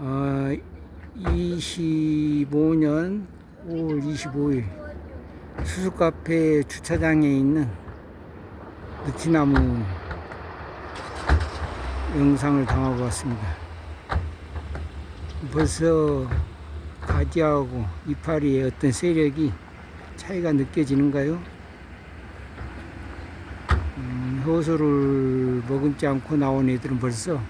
어, 25년 5월 25일 수수카페 주차장에 있는 느티나무 영상을 담아보 왔습니다. 벌써 가지하고 이파리의 어떤 세력이 차이가 느껴지는가요? 음, 효소를 머금지 않고 나온 애들은 벌써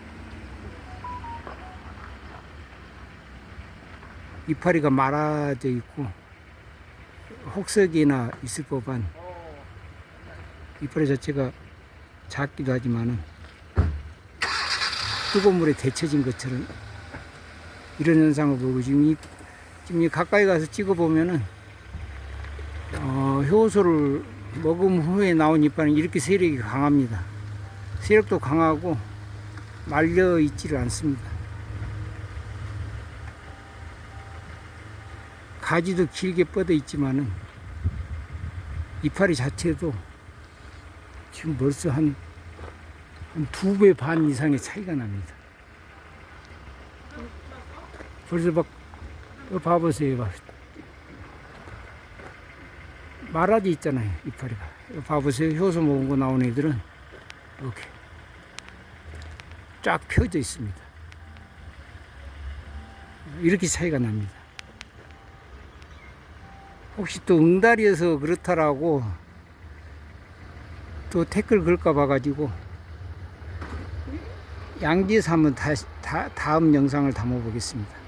이파리가 말아져 있고 혹석이나 있을 법한 이파리 자체가 작기도 하지만은 뜨거운 물에 데쳐진 것처럼 이런 현상을 보고 지금 이, 지금 이 가까이 가서 찍어 보면은 어, 효소를 먹음 후에 나온 이파리는 이렇게 세력이 강합니다. 세력도 강하고 말려 있지를 않습니다. 가지도 길게 뻗어 있지만은 이파리 자체도 지금 벌써 한, 한 두 배 반 이상의 차이가 납니다. 벌써 막, 이거 봐보세요. 봐. 말아지 있잖아요. 이파리가. 이거 봐보세요. 효소 먹은 거 나온 애들은 이렇게 쫙 펴져 있습니다. 이렇게 차이가 납니다. 혹시 또 응달이어서 그렇다라고 또 댓글 걸까 봐가지고 양지에서 한번 다시, 다, 다음 영상을 담아보겠습니다.